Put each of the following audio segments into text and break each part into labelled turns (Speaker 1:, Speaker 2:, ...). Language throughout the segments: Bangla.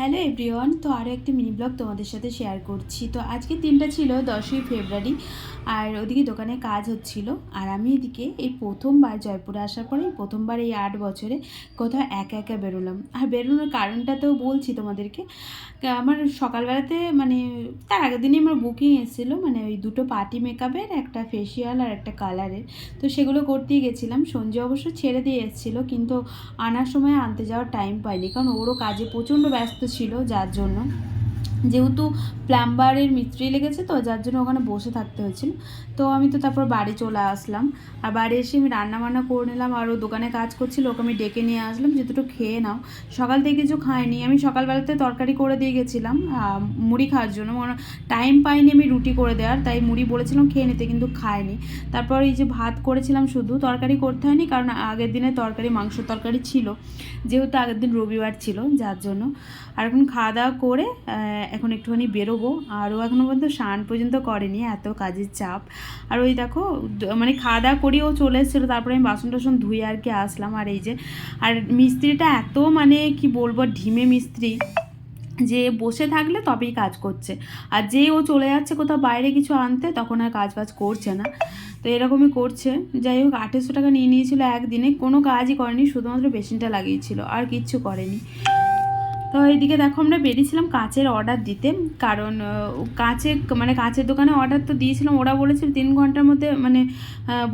Speaker 1: হ্যালো এভরিওয়ান, তো আরও একটি মিনি ব্লগ তোমাদের সাথে শেয়ার করছি। তো আজকের দিনটা ছিল দশই ফেব্রুয়ারি আর ওদিকে দোকানে কাজ হচ্ছিল। আর আমি এদিকে এই প্রথমবার জয়পুরে আসার পরে প্রথমবার এই আট বছরে কোথাও একা একা বেরোলাম। আর বেরোনোর কারণটা তো বলছি তোমাদেরকে। আমার সকালবেলাতে মানে তার আগের দিনই আমার বুকিং এসেছিল। মানে ওই দুটো পার্টি মেকআপের একটা ফেসিয়াল আর একটা কালারের তো সেগুলো করতেই গেছিলাম। সঞ্জয় অবশ্য ছেড়ে দিয়ে এসেছিল, কিন্তু আনার সময় আনতে যাওয়ার টাইম পাইনি। কারণ ওরও কাজে প্রচণ্ড ব্যস্ত ছিল, যার জন্য। যেহেতু প্লাম্বারের মিস্ত্রি লেগেছে তো, যার জন্য ওখানে বসে থাকতে হয়েছিল। তো আমি তো তারপর বাড়ি চলে আসলাম। আর বাড়ি এসে আমি রান্না বান্না করে নিলাম, আর ও দোকানে কাজ করছিল, ওকে আমি ডেকে নিয়ে আসলাম যে, দুটো খেয়ে নাও। সকাল থেকে কিছু খাইনি। আমি সকালবেলাতে তরকারি করে দিয়ে গেছিলাম মুড়ি খাওয়ার জন্য। টাইম পাইনি আমি রুটি করে দেওয়ার, তাই মুড়ি বলেছিলাম খেয়ে নিতে, কিন্তু খায়নি তারপর এই যে ভাত করেছিলাম শুধু, তরকারি করতে হয়নি, কারণ আগের দিনে তরকারি মাংস তরকারি ছিল। যেহেতু আগের দিন রবিবার ছিল, যার জন্য। আর এখন খাওয়া দাওয়া করে এখন একটুখানি বেরোবো। আর ও এখনও পর্যন্ত স্নান পর্যন্ত করেনি, এত কাজের চাপ। আর ওই দেখো মানে খাওয়া দাওয়া করি ও চলে এসেছিল, তারপরে আমি বাসন টাসন ধুয়ে আর কি আসলাম। আর এই যে, আর মিস্ত্রিটা এত মানে কি বলব, ঢিমে মিস্ত্রি, যে বসে থাকলে তবেই কাজ করছে। আর যে ও চলে যাচ্ছে কোথাও বাইরে কিছু আনতে, তখন আর কাজ বাজ করছে না। তো এরকমই করছে। যাই হোক, আঠেরোশো টাকা নিয়ে নিয়েছিল একদিনে, কোনো কাজই করেনি, শুধুমাত্র বেসিনটা লাগিয়েছিল, আর কিচ্ছু করেনি। তো এইদিকে দেখো আমরা বেরিয়েছিলাম কাঁচের অর্ডার দিতে। কারণ কাঁচে মানে কাঁচের দোকানে অর্ডার তো দিয়েছিলাম। ওরা বলেছিল তিন ঘণ্টার মধ্যে মানে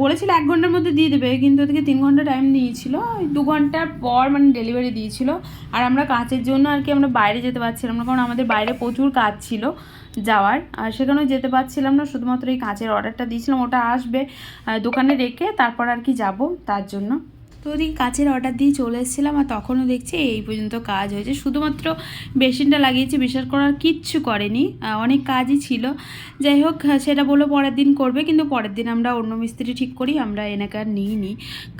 Speaker 1: বলেছিল এক ঘণ্টার মধ্যে দিয়ে দেবে, কিন্তু ওদিকে তিন ঘণ্টা টাইম নিয়েছিল ওই দু ঘণ্টার পর মানে ডেলিভারি দিয়েছিল। আর আমরা কাঁচের জন্য আর কি আমরা বাইরে যেতে পারছিলাম না, কারণ আমাদের বাইরে প্রচুর কাজ ছিল যাওয়ার। আর সেখানেও যেতে পারছিলাম না, শুধুমাত্র এই কাঁচের অর্ডারটা দিয়েছিলাম। ওটা আসবে দোকানে রেখে তারপর আর কি যাব তার জন্য। তো ওদিকে কাচের অর্ডার দিয়ে চলে এসেছিলাম আর তখনও দেখছি এই পর্যন্ত কাজ হয়েছে। শুধুমাত্র বেসিনটা লাগিয়েছি বিশ্বাস করার কিচ্ছু করেনি। অনেক কাজই ছিল। যাই হোক সেটা বলল পরের দিন করবে কিন্তু পরের দিন আমরা অন্য মিস্ত্রি ঠিক করি আমরা এনাকে আর নিইনি।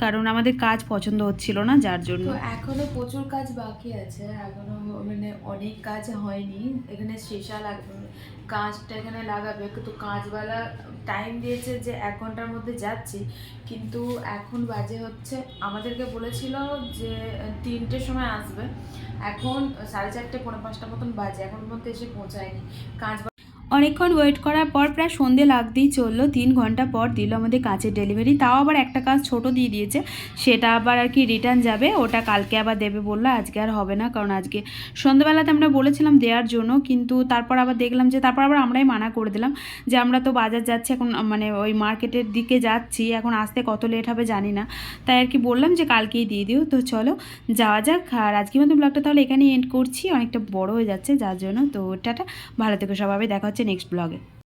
Speaker 1: কারণ আমাদের কাজ পছন্দ হচ্ছিল না যার জন্য।
Speaker 2: এখনও প্রচুর কাজ বাকি আছে এখনও মানে অনেক কাজ হয়নি। এখানে শেষা লাগবে কাঁচটা এখানে লাগাবে। কিন্তু কাঁচওয়ালা টাইম দিয়েছে যে এক ঘণ্টার মধ্যে যাচ্ছি। কিন্তু এখন বাজে হচ্ছে আমাদেরকে বলেছিল যে, তিনটের সময় আসবে। এখন সাড়ে চারটে, পৌনে পাঁচটা মতন বাজে। এখন পর্যন্ত এসে পৌঁছায়নি। কাঁচ
Speaker 1: অনেকক্ষণ ওয়েট করার পর প্রায় সন্ধে লাগতেই চলল, তিন ঘণ্টা পর দিল আমাদের কাছের ডেলিভারি তাও আবার একটা কাজ ছোট দিয়ে দিয়েছে, সেটা আবার আর কি রিটার্ন যাবে, ওটা কালকে আবার দেবে বলল, আজকে আর হবে না, কারণ আজকে সন্ধ্যাবেলাতে আমরা বলেছিলাম দেওয়ার জন্য, কিন্তু তারপর আবার দেখলাম যে তারপর আবার আমরাই মানা করে দিলাম, যে আমরা তো বাজার যাচ্ছি, এখন মানে ওই মার্কেটের দিকে যাচ্ছি, এখন আসতে কত লেট হবে জানি না, তাই আর কি বললাম যে কালকেই দিয়ে দিও, তো চলো যাওয়া যাক, আর আজকে মতো ব্লগটা তাহলে এখানেই এন্ড করছি, অনেকটা বড় হয়ে যাচ্ছে, যার জন্য তো টাটা, ভালো থেকে সবাই দেখা হচ্ছে নেক্সট ব্লগে